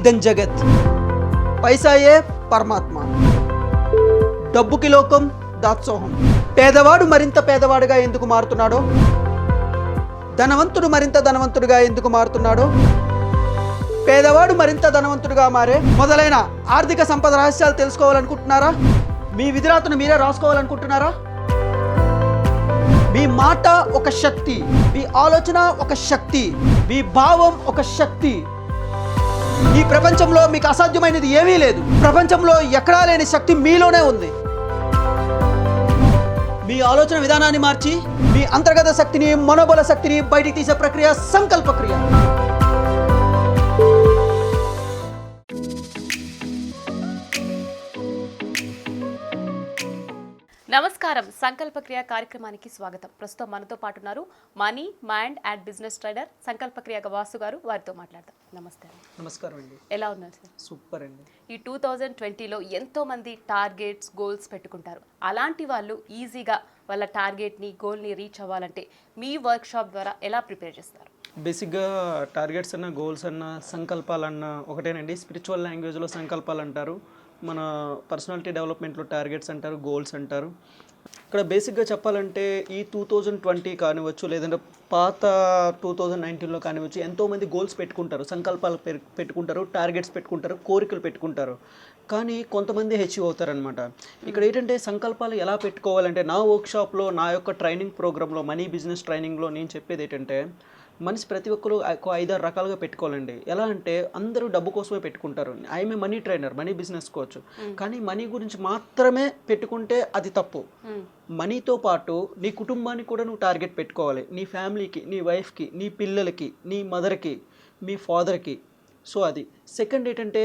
ధనమూలం జగత్. పైసాయే పరమాత్మ. డబ్బుకి లోకం దాత్సోహం. పేదవాడు మరింత పేదవాడుగా ఎందుకు మారుతున్నాడో? ధనవంతుడు మరింత ధనవంతుడుగా ఎందుకు మారుతున్నాడో? పేదవాడు మరింత ధనవంతుడుగా మారే మొదలైన ఆర్థిక సంపద రహస్యాలు తెలుసుకోవాలనుకుంటున్నారా? మీ విధిరాతను మీరే రాసుకోవాలనుకుంటున్నారా? మీ మాట ఒక శక్తి మీ ఆలోచన ఒక శక్తి మీ భావం ఒక శక్తి. ఈ ప్రపంచంలో మీకు అసాధ్యమైనది ఏమీ లేదు. ప్రపంచంలో ఎక్కడా లేని శక్తి మీలోనే ఉంది. మీ ఆలోచన విధానాన్ని మార్చి మీ అంతర్గత శక్తిని మనోబల శక్తిని బయటికి తీసే ప్రక్రియ సంకల్ప క్రియ. నమస్కారం. సంకల్పక్రియ కార్యక్రమానికి స్వాగతం. ప్రస్తుతం మనతో పాటు ఉన్నారు money mind and business trader సంకల్పక్రియ Vasu garu వారితో మాట్లాడదాం. నమస్తే. నమస్కారం అండి. ఎలా ఉన్నారు సార్? సూపర్ అండి. ఈ టూ థౌజండ్ ట్వంటీలో ఎంతో మంది టార్గెట్స్ గోల్స్ పెట్టుకుంటారు. అలాంటి వాళ్ళు ఈజీగా వాళ్ళ టార్గెట్ని గోల్ని రీచ్ అవ్వాలంటే మీ వర్క్ షాప్ ద్వారా ఎలా ప్రిపేర్ చేస్తారు? బేసిక్గా టార్గెట్స్ అన్న గోల్స్ అన్న సంకల్పాలన్న ఒకటేనండి. స్పిరిచువల్ లాంగ్వేజ్లో సంకల్పాలు అంటారు మన పర్సనాలిటీ డెవలప్మెంట్లో టార్గెట్స్ అంటారు గోల్స్ అంటారు. ఇక్కడ బేసిక్గా చెప్పాలంటే ఈ టూ థౌజండ్ ట్వంటీ కానివచ్చు లేదంటే పాత టూ థౌజండ్ నైన్టీన్లో కానివచ్చు ఎంతోమంది గోల్స్ పెట్టుకుంటారు సంకల్పాలు పె- పెట్టుకుంటారు టార్గెట్స్ పెట్టుకుంటారు కోరికలు పెట్టుకుంటారు. కానీ కొంతమంది హెచ్యూ అవుతారనమాట ఇక్కడ ఏంటంటే సంకల్పాలు ఎలా పెట్టుకోవాలంటే నా వర్క్షాప్లో నా యొక్క ట్రైనింగ్ ప్రోగ్రాంలో మనీ బిజినెస్ ట్రైనింగ్లో నేను చెప్పేది ఏంటంటే మనిషి ప్రతి ఒక్కరు ఒక ఐదారు రకాలుగా పెట్టుకోవాలండి. ఎలా అంటే అందరూ డబ్బు కోసమే పెట్టుకుంటారు. I'm money trainer money business coach కానీ మనీ గురించి మాత్రమే పెట్టుకుంటే అది తప్పు. మనీతో పాటు నీ కుటుంబానికి కూడా నువ్వు టార్గెట్ పెట్టుకోవాలి. నీ ఫ్యామిలీకి నీ వైఫ్కి నీ పిల్లలకి నీ మదర్కి మీ ఫాదర్కి సో అది. సెకండ్ ఏంటంటే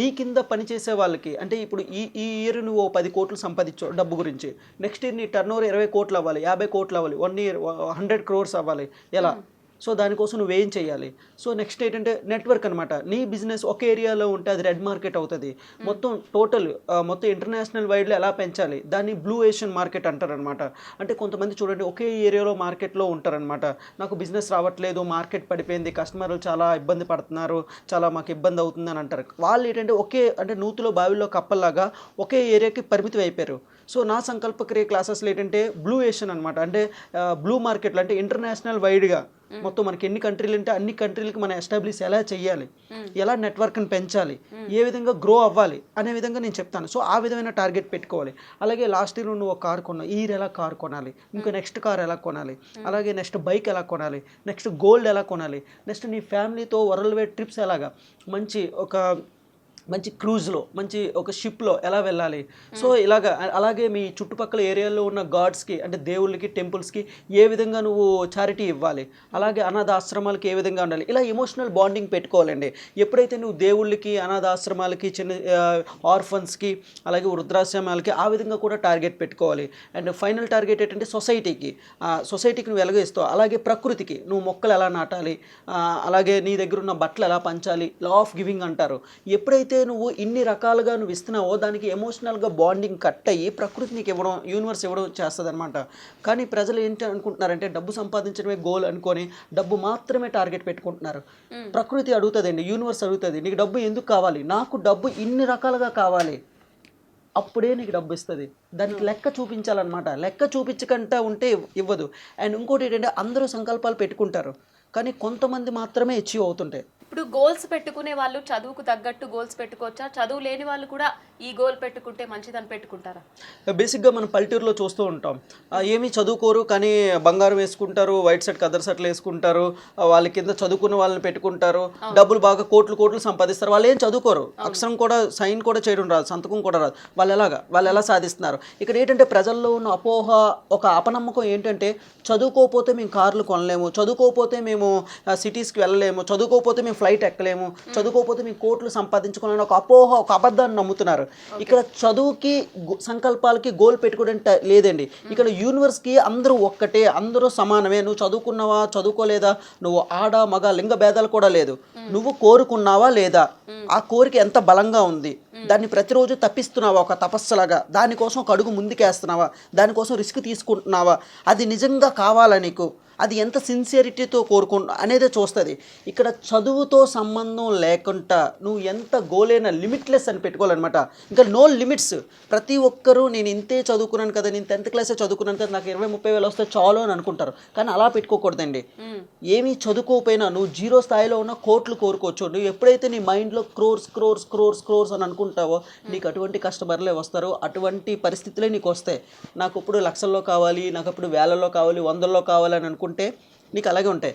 నీ కింద పనిచేసే వాళ్ళకి అంటే ఇప్పుడు ఈ ఈ ఇయర్ నువ్వు పది కోట్లు సంపాదించావు డబ్బు గురించి. నెక్స్ట్ ఇయర్ నీ టర్న్ ఓవర్ ఇరవై కోట్లు అవ్వాలి యాభై కోట్లు అవ్వాలి వన్ ఇయర్ హండ్రెడ్ క్రోర్స్ అవ్వాలి. ఎలా? Hmm. సో దానికోసం నువ్వు ఏం చేయాలి సో నెక్స్ట్ ఏంటంటే నెట్వర్క్ అనమాట నీ బిజినెస్ ఒక ఏరియాలో ఉంటే అది రెడ్ మార్కెట్ అవుతుంది. మొత్తం టోటల్ మొత్తం ఇంటర్నేషనల్ వైడ్లో ఎలా పెంచాలి? దాన్ని బ్లూ ఏషియన్ మార్కెట్ అంటారనమాట అంటే కొంతమంది చూడండి ఒకే ఏరియాలో మార్కెట్లో ఉంటారనమాట నాకు బిజినెస్ రావట్లేదు మార్కెట్ పడిపోయింది కస్టమర్లు చాలా ఇబ్బంది పడుతున్నారు చాలా మాకు ఇబ్బంది అవుతుంది అని అంటారు. వాళ్ళు ఏంటంటే ఒకే అంటే నూతులో బావిలో కప్పల్లాగా ఒకే ఏరియాకి పరిమితం అయిపోయారు. సో నా సంకల్ప క్రియ క్లాసెస్లో ఏంటంటే బ్లూ ఏషియన్ అనమాట అంటే బ్లూ మార్కెట్లో అంటే ఇంటర్నేషనల్ వైడ్గా మొత్తం మనకి ఎన్ని కంట్రీలు ఉంటే అన్ని కంట్రీలకి మనం ఎస్టాబ్లిష్ ఎలా చేయాలి? ఎలా నెట్వర్క్ని పెంచాలి? ఏ విధంగా గ్రో అవ్వాలి? అనే విధంగా నేను చెప్తాను. సో ఆ విధమైన టార్గెట్ పెట్టుకోవాలి. అలాగే లాస్ట్ ఇయర్ నువ్వు ఒక కార్ కొన్నావు. ఈ ఇయర్ ఎలా కార్ కొనాలి? ఇంకా నెక్స్ట్ కార్ ఎలా కొనాలి? అలాగే నెక్స్ట్ బైక్ ఎలా కొనాలి? నెక్స్ట్ గోల్డ్ ఎలా కొనాలి? నెక్స్ట్ నీ ఫ్యామిలీతో వరల్డ్ వైడ్ ట్రిప్స్ ఎలాగా? మంచి ఒక మంచి క్రూజ్లో మంచి ఒక షిప్లో ఎలా వెళ్ళాలి? సో ఇలాగ అలాగే మీ చుట్టుపక్కల ఏరియాలో ఉన్న గాడ్స్కి అంటే దేవుళ్ళకి టెంపుల్స్కి ఏ విధంగా నువ్వు చారిటీ ఇవ్వాలి? అలాగే అనాథాశ్రమాలకి ఏ విధంగా ఉండాలి? ఇలా ఎమోషనల్ బాండింగ్ పెట్టుకోవాలండి. ఎప్పుడైతే నువ్వు దేవుళ్ళకి అనాథాశ్రమాలకి చిన్న ఆర్ఫన్స్కి అలాగే వృద్ధాశ్రమాలకి ఆ విధంగా కూడా టార్గెట్ పెట్టుకోవాలి. అండ్ ఫైనల్ టార్గెట్ ఏంటంటే సొసైటీకి. సొసైటీకి నువ్వు ఎలాగేస్తావు అలాగే ప్రకృతికి. నువ్వు మొక్కలు ఎలా నాటాలి? అలాగే నీ దగ్గర ఉన్న బట్టలు ఎలా పంచాలి? లా ఆఫ్ గివింగ్ అంటారు. ఎప్పుడైతే నువ్వు ఇన్ని రకాలుగా నువ్వు ఇస్తున్నావో దానికి ఎమోషనల్గా బాండింగ్ కట్ అయ్యి ప్రకృతి నీకు ఇవ్వడం యూనివర్స్ ఇవ్వడం చేస్తుంది అనమాట కానీ ప్రజలు ఏంటి అనుకుంటున్నారంటే డబ్బు సంపాదించడమే గోల్ అనుకొని డబ్బు మాత్రమే టార్గెట్ పెట్టుకుంటున్నారు. ప్రకృతి అడుగుతుందండి యూనివర్స్ అడుగుతుంది నీకు డబ్బు ఎందుకు కావాలి? నాకు డబ్బు ఇన్ని రకాలుగా కావాలి. అప్పుడే నీకు డబ్బు ఇస్తుంది. దానికి లెక్క చూపించాలన్నమాట. లెక్క చూపించకుండా ఉంటే ఇవ్- ఇవ్వదు. అండ్ ఇంకోటి ఏంటంటే అందరూ సంకల్పాలు పెట్టుకుంటారు. కానీ కొంతమంది మాత్రమే అచీవ్ అవుతుంటాయి. ఇప్పుడు గోల్స్ పెట్టుకునే వాళ్ళు చదువుకు తగ్గట్టు గోల్స్ పెట్టుకోవచ్చా? చదువు లేని వాళ్ళు కూడా ఈ గోల్ పెట్టుకుంటే మంచిదని పెట్టుకుంటారా? బేసిక్గా మనం పల్లెటూరులో చూస్తూ ఉంటాం. ఏమీ చదువుకోరు కానీ బంగారం వేసుకుంటారు వైట్ షర్ట్ కదర్ షర్ట్లు వేసుకుంటారు వాళ్ళ కింద చదువుకున్న వాళ్ళని పెట్టుకుంటారు డబ్బులు బాగా కోట్లు కోట్లు సంపాదిస్తారు. వాళ్ళు ఏం చదువుకోరు. అక్షరం కూడా సైన్ కూడా చేయడం రాదు సంతకం కూడా రాదు. వాళ్ళు ఎలాగా? వాళ్ళు ఎలా సాధిస్తున్నారు? ఇక్కడ ఏంటంటే ప్రజల్లో ఉన్న అపోహ ఒక అపనమ్మకం ఏంటంటే చదువుకోకపోతే మేము కార్లు కొనలేము చదువుకోకపోతే మేము సిటీస్కి వెళ్ళలేము చదువుకోకపోతే మేము ఫ్లైట్ ఎక్కలేము. చదువుకోకపోతే మేము కోట్లు సంపాదించుకోవాలని ఒక అపోహ ఒక అబద్ధాన్ని నమ్ముతున్నారు. ఇక్కడ చదువుకి సంకల్పాలకి గోల్ పెట్టుకోవడం లేదండి. ఇక్కడ యూనివర్స్కి అందరూ ఒక్కటే అందరూ సమానమే. నువ్వు చదువుకున్నావా చదువుకోలేదా? నువ్వు ఆడ మగ లింగ భేదాలు కూడా లేదు. నువ్వు కోరుకున్నావా లేదా? ఆ కోరిక ఎంత బలంగా ఉంది? దాన్ని ప్రతిరోజు తప్పిస్తున్నావా ఒక తపస్సులాగా? దానికోసం ఒక అడుగు ముందుకేస్తున్నావా? దానికోసం రిస్క్ తీసుకుంటున్నావా? అది నిజంగా కావాలా నీకు? అది ఎంత సిన్సియరిటీతో కోరుకు అనేదే చూస్తుంది. ఇక్కడ చదువుతో సంబంధం లేకుండా నువ్వు ఎంత గోల్ అయినా లిమిట్లెస్ అని పెట్టుకోవాలన్నమాట. ఇంకా నో లిమిట్స్ ప్రతి ఒక్కరూ నేను ఇంతే చదువుకున్నాను కదా నేను టెన్త్ క్లాసే చదువుకున్నాను కదా నాకు ఇరవై ముప్పై వేలు వస్తే చాలు అని అనుకుంటారు. కానీ అలా పెట్టుకోకూడదండి. ఏమీ చదువుకోకపోయినా నువ్వు జీరో స్థాయిలో ఉన్న కోట్లు కోరుకోవచ్చు. నువ్వు ఎప్పుడైతే నీ మైండ్లో క్రోర్స్ క్రోర్స్ క్రోర్స్ క్రోర్స్ అని అనుకుంటావో నీకు అటువంటి కస్టమర్లే వస్తారు. అటువంటి పరిస్థితులే నీకు వస్తాయి నాకు ఇప్పుడు లక్షల్లో కావాలి నాకు ఇప్పుడు వేలల్లో కావాలి వందల్లో కావాలి అని అనుకుంటే నీకు అలాగే ఉంటాయి.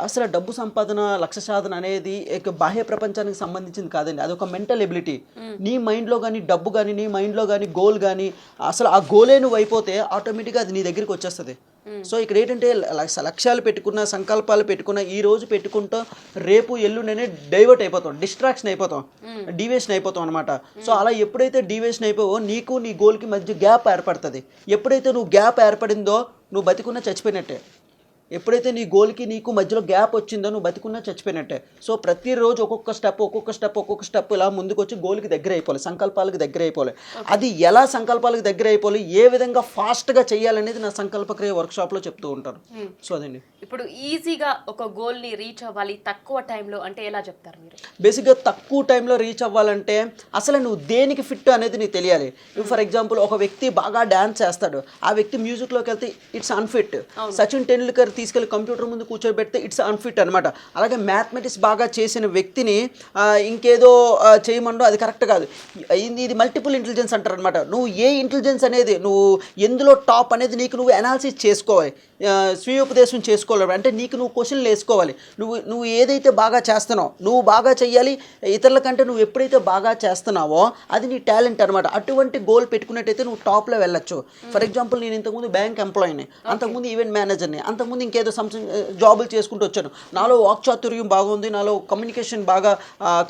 అసలు డబ్బు సంపాదన లక్ష్య సాధన అనేది బాహ్య ప్రపంచానికి సంబంధించింది కాదండి. అది ఒక మెంటల్ ఎబిలిటీ. నీ మైండ్లో కానీ డబ్బు కానీ నీ మైండ్లో కానీ గోల్ కానీ అసలు ఆ గోలే నువ్వు అయిపోతే ఆటోమేటిక్గా అది నీ దగ్గరికి వచ్చేస్తుంది. సో ఇక్కడ ఏంటంటే లక్ష- లక్ష్యాలు పెట్టుకున్న సంకల్పాలు పెట్టుకున్న ఈ రోజు పెట్టుకుంటాం రేపు ఎల్లుండనే డైవర్ట్ అయిపోతాం. డిస్ట్రాక్షన్ అయిపోతాం. డివేషన్ అయిపోతాం అనమాట సో అలా ఎప్పుడైతే డివేషన్ అయిపోవో నీకు నీ గోల్కి మధ్య గ్యాప్ ఏర్పడుతుంది. ఎప్పుడైతే నువ్వు గ్యాప్ ఏర్పడిందో నువ్వు బతికున్నా చచ్చిపోయినట్టే. ఎప్పుడైతే నీ గోల్కి నీకు మధ్యలో గ్యాప్ వచ్చిందో నువ్వు బతికున్నా చచ్చిపోయినట్టే. సో ప్రతిరోజు ఒక్కొక్క స్టెప్ ఒక్కొక్క స్టెప్ ఒక్కొక్క స్టెప్ ఇలా ముందుకు వచ్చి గోల్కి దగ్గర అయిపోవాలి సంకల్పాలకు దగ్గర అయిపోవాలి. అది ఎలా సంకల్పాలకు దగ్గర అయిపోవాలి ఏ విధంగా ఫాస్ట్గా చేయాలనేది నా సంకల్పక్రియ వర్క్షాప్లో చెప్తూ ఉంటాను. సో అదండి. ఇప్పుడు ఈజీగా ఒక గోల్ని రీచ్ అవ్వాలి తక్కువ టైంలో అంటే ఎలా చెప్తారు మీరు? బేసిక్గా తక్కువ టైంలో రీచ్ అవ్వాలంటే అసలు నువ్వు దేనికి ఫిట్ అనేది నీకు తెలియాలి. ఫర్ ఎగ్జాంపుల్ ఒక వ్యక్తి బాగా డ్యాన్స్ చేస్తాడు ఆ వ్యక్తి మ్యూజిక్లోకి వెళ్తే ఇట్స్ అన్ఫిట్. సచిన్ టెండూల్కర్ తీసుకెళ్ళి కంప్యూటర్ ముందు కూర్చోబెడితే ఇట్స్ అన్ఫిట్ అనమాట అలాగే మ్యాథమెటిక్స్ బాగా చేసిన వ్యక్తిని ఇంకేదో చేయమండో అది కరెక్ట్ కాదు. ఇది ఇది మల్టిపుల్ ఇంటెలిజెన్స్ అంటారు అనమాట నువ్వు ఏ ఇంటెలిజెన్స్ అనేది నువ్వు ఎందులో టాప్ అనేది నీకు నువ్వు అనాలిసిస్ చేసుకోవాలి. స్వీయోపదేశం చేసుకోవాలి. అంటే నీకు నువ్వు క్వశ్చన్లు వేసుకోవాలి. నువ్వు నువ్వు ఏదైతే బాగా చేస్తున్నావు నువ్వు బాగా చెయ్యాలి ఇతరుల కంటే నువ్వు ఎప్పుడైతే బాగా చేస్తున్నావో అది నీ టాలెంట్ అనమాట అటువంటి గోల్ పెట్టుకున్నట్టయితే నువ్వు టాప్లో వెళ్ళొచ్చు. ఫర్ ఎగ్జాంపుల్ నేను ఇంతకుముందు బ్యాంక్ ఎంప్లాయీని అంతకుముందు ఈవెంట్ మేనేజర్ని అంతకుముందు ఇంకేదో సంథింగ్ జాబులు చేసుకుంటూ వచ్చాను. నాలో వాక్చాతుర్యం బాగుంది నాలో కమ్యూనికేషన్ బాగా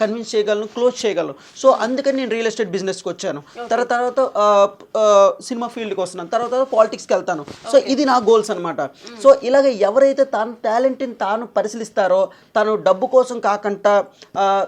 కన్విన్స్ చేయగలను క్లోజ్ చేయగలను. సో అందుకని నేను రియల్ ఎస్టేట్ బిజినెస్కి వచ్చాను. తర్వాత తర్వాత ఆ, సినిమా ఫీల్డ్కి వస్తున్నాను. తర్వాత పాలిటిక్స్కి వెళ్తాను. సో ఇది నా గోల్స్ అనమాట సో ఇలాగ ఎవరైతే తన టాలెంట్ని తాను పరిశీలిస్తారో తను డబ్బు కోసం కాకుండా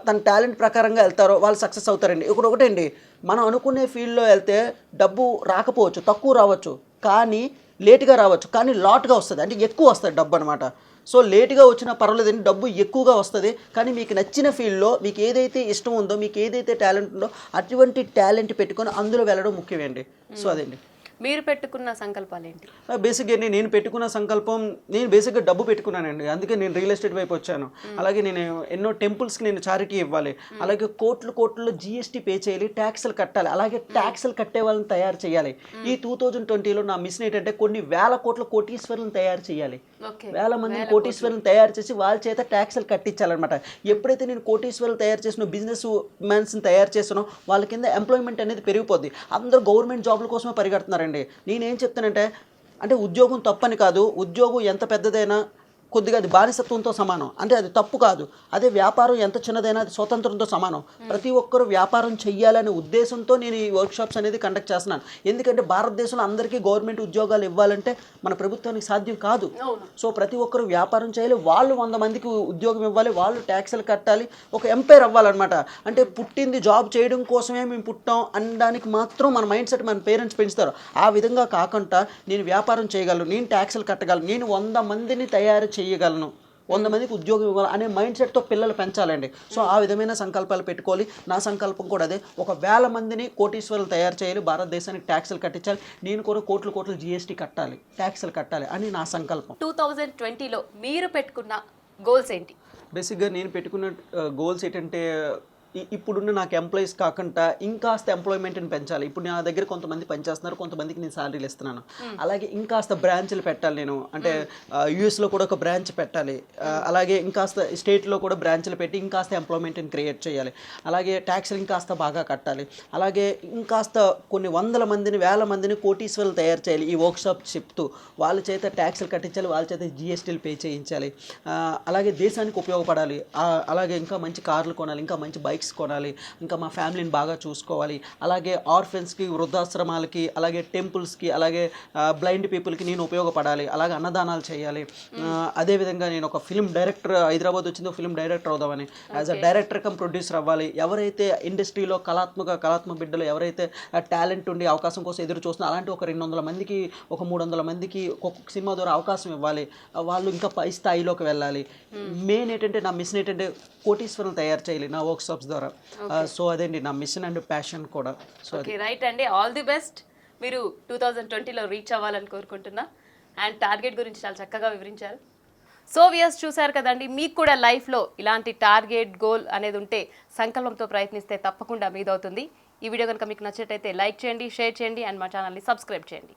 తన టాలెంట్ ప్రకారంగా వెళ్తారో వాళ్ళు సక్సెస్ అవుతారండి. ఇప్పుడు ఒకటండి మనం అనుకునే ఫీల్డ్లో వెళ్తే డబ్బు రాకపోవచ్చు తక్కువ రావచ్చు. కానీ లేట్గా రావచ్చు. కానీ లాట్గా వస్తుంది. అంటే ఎక్కువ వస్తుంది డబ్బు అనమాట సో లేట్గా వచ్చినా పర్వాలేదండి. డబ్బు ఎక్కువగా వస్తుంది. కానీ మీకు నచ్చిన ఫీల్డ్లో మీకు ఏదైతే ఇష్టం ఉందో మీకు ఏదైతే టాలెంట్ ఉందో అటువంటి టాలెంట్ పెట్టుకొని అందులో వెళ్ళడం ముఖ్యమండి. సో అదండి. మీరు పెట్టుకున్న సంకల్పాలు ఏంటి బేసిక్గా నేను పెట్టుకున్న సంకల్పం నేను బేసిక్గా డబ్బు పెట్టుకున్నానండి. అందుకే నేను రియల్ ఎస్టేట్ వైపు వచ్చాను. అలాగే నేను ఎన్నో టెంపుల్స్కి నేను చారిటీ ఇవ్వాలి. అలాగే కోట్లు కోట్లు జిఎస్టీ పే చేయాలి ట్యాక్స్లు కట్టాలి. అలాగే ట్యాక్స్లు కట్టే వాళ్ళని తయారు చేయాలి. ఈ టూ థౌజండ్ ట్వంటీలో నా మిషన్ ఏంటంటే కొన్ని వేల కోట్ల కోటీశ్వరులను తయారు చేయాలి. వేల మంది కోటీశ్వరులను తయారు చేసి వాళ్ళ చేత ట్యాక్స్లు కట్టించాలన్నమాట. ఎప్పుడైతే నేను కోటీశ్వరులు తయారు చేసిన బిజినెస్ మ్యాన్స్ని తయారు చేసానో వాళ్ళ కింద ఎంప్లాయ్మెంట్ అనేది పెరిగిపోద్ది. అందరూ గవర్నమెంట్ జాబ్ల కోసమే పరిగెడుతున్నారండి. నేనేం చెప్తానంటే అంటే ఉద్యోగం తప్పని కాదు ఉద్యోగం ఎంత పెద్దదైనా కొద్దిగా అది బానిసత్వంతో సమానం. అంటే అది తప్పు కాదు. అదే వ్యాపారం ఎంత చిన్నదైనా అది స్వతంత్రంతో సమానం. ప్రతి ఒక్కరూ వ్యాపారం చెయ్యాలనే ఉద్దేశంతో నేను ఈ వర్క్షాప్స్ అనేది కండక్ట్ చేస్తున్నాను. ఎందుకంటే భారతదేశంలో అందరికీ గవర్నమెంట్ ఉద్యోగాలు ఇవ్వాలంటే మన ప్రభుత్వానికి సాధ్యం కాదు. సో ప్రతి ఒక్కరు వ్యాపారం చేయాలి. వాళ్ళు వంద మందికి ఉద్యోగం ఇవ్వాలి. వాళ్ళు ట్యాక్స్లు కట్టాలి. ఒక ఎంపైర్ అవ్వాలన్నమాట. అంటే పుట్టింది జాబ్ చేయడం కోసమే మేము పుట్టాం అనడానికి మాత్రం మన మైండ్ సెట్ మన పేరెంట్స్ పెంచుతారు. ఆ విధంగా కాకుండా నేను వ్యాపారం చేయగలను. నేను ట్యాక్స్లు కట్టగలను. నేను వంద మందిని తయారు చేయగలను. వంద మందికి ఉద్యోగం ఇవ్వాలి అనే మైండ్ సెట్తో పిల్లలు పెంచాలండి. సో ఆ విధమైన సంకల్పాలు పెట్టుకోవాలి. నా సంకల్పం కూడా అదే. ఒక వేల మందిని కోటీశ్వరులు తయారు చేయాలి. భారతదేశానికి ట్యాక్సులు కట్టించాలి. నేను కూడా కోట్లు కోట్లు జిఎస్టీ కట్టాలి. ట్యాక్సులు కట్టాలి అని నా సంకల్పం. టూ థౌజండ్ ట్వంటీలో మీరు పెట్టుకున్న గోల్స్ ఏంటి? బేసిక్గా నేను పెట్టుకున్న గోల్స్ ఏంటంటే ఇప్పుడున్న నాకు ఎంప్లాయీస్ కాకుండా ఇంకాస్త ఎంప్లాయ్మెంట్ని పెంచాలి. ఇప్పుడు నా దగ్గర కొంతమంది పనిచేస్తున్నారు కొంతమందికి నేను శాలరీలు ఇస్తున్నాను. అలాగే ఇంకాస్త బ్రాంచ్లు పెట్టాలి నేను. అంటే యూఎస్లో కూడా ఒక బ్రాంచ్ పెట్టాలి. అలాగే ఇంకాస్త స్టేట్లో కూడా బ్రాంచ్లు పెట్టి ఇంకాస్త ఎంప్లాయ్మెంట్ని క్రియేట్ చేయాలి. అలాగే ట్యాక్స్లు ఇంకాస్త బాగా కట్టాలి. అలాగే ఇంకాస్త కొన్ని వందల మందిని వేల మందిని కోటీశ్వరులు తయారు చేయాలి ఈ వర్క్షాప్ చెప్తూ వాళ్ళ చేత ట్యాక్స్లు కట్టించాలి వాళ్ళ చేత జిఎస్టీలు పే చేయించాలి. అలాగే దేశానికి ఉపయోగపడాలి. అలాగే ఇంకా మంచి కార్లు కొనాలి ఇంకా మంచి బైక్స్ బైక్స్ కొనాలి ఇంకా మా ఫ్యామిలీని బాగా చూసుకోవాలి. అలాగే ఆర్ఫెన్స్కి వృద్ధాశ్రమాలకి అలాగే టెంపుల్స్కి అలాగే బ్లైండ్ పీపుల్కి నేను ఉపయోగపడాలి. అలాగే అన్నదానాలు చేయాలి. అదేవిధంగా నేను ఒక ఫిల్మ్ డైరెక్టర్ హైదరాబాద్ వచ్చిందో ఫిల్మ్ డైరెక్టర్ అవుదామని. As a director cum producer అవ్వాలి. ఎవరైతే ఇండస్ట్రీలో కళాత్మక కళాత్మక బిడ్డలు ఎవరైతే టాలెంట్ ఉండి అవకాశం కోసం ఎదురు చూస్తున్నా అలాంటి ఒక రెండు వందల మందికి ఒక మూడు వందల మందికి ఒక్కొక్క సినిమా ద్వారా అవకాశం ఇవ్వాలి. వాళ్ళు ఇంకా పై స్థాయిలోకి వెళ్ళాలి. మెయిన్ ఏంటంటే నా మిషన్ ఏంటంటే కోటీశ్వరం తయారు చేయాలి నా వర్క్ షాప్స్ ద్వారా. సో అదేంటి నా మిషన్ అండ్ ప్యాషన్ కూడా. సో రైట్ అండి. ఆల్ ది బెస్ట్ మీరు టూ థౌజండ్ ట్వంటీలో రీచ్ అవ్వాలని కోరుకుంటున్నా. అండ్ టార్గెట్ గురించి చాలా చక్కగా వివరించారు. సో వియర్స్ చూశారు కదండి మీకు కూడా లైఫ్లో ఇలాంటి టార్గెట్ గోల్ అనేది ఉంటే సంకల్పంతో ప్రయత్నిస్తే తప్పకుండా మీదవుతుంది. ఈ వీడియో కనుక మీకు నచ్చినట్టయితే లైక్ చేయండి షేర్ చేయండి అండ్ మా ఛానల్ని సబ్స్క్రైబ్ చేయండి.